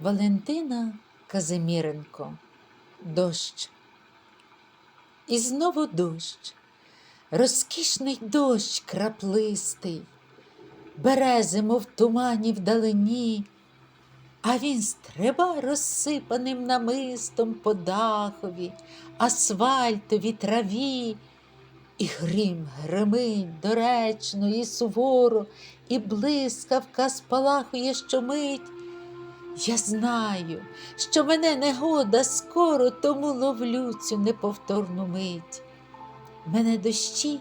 Валентина Казиміренко. Дощ. І знову дощ, розкішний дощ краплистий, берези, мов тумані вдалині, а він стриба розсипаним намистом по дахові, асфальтові траві, і грім гримить доречно і суворо, і блискавка спалахує щомить. Я знаю, що мене негода скоро, тому ловлю цю неповторну мить. Мене дощі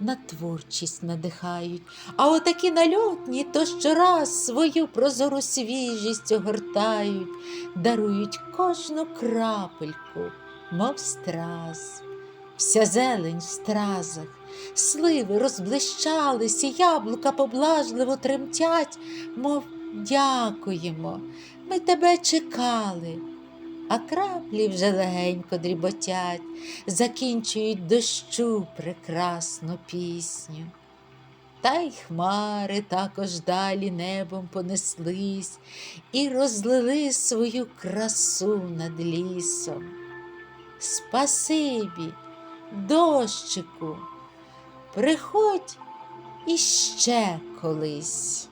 на творчість надихають, а отакі нальотні то щораз свою прозору свіжість огортають, дарують кожну крапельку, мов страз. Вся зелень в стразах, сливи розблищались, і яблука поблажливо тремтять, мов дякуємо, ми тебе чекали. А краплі вже легенько дріботять, закінчують дощу прекрасну пісню. Та й хмари також далі небом понеслись і розлили свою красу над лісом. Спасибі, дощику, приходь іще колись.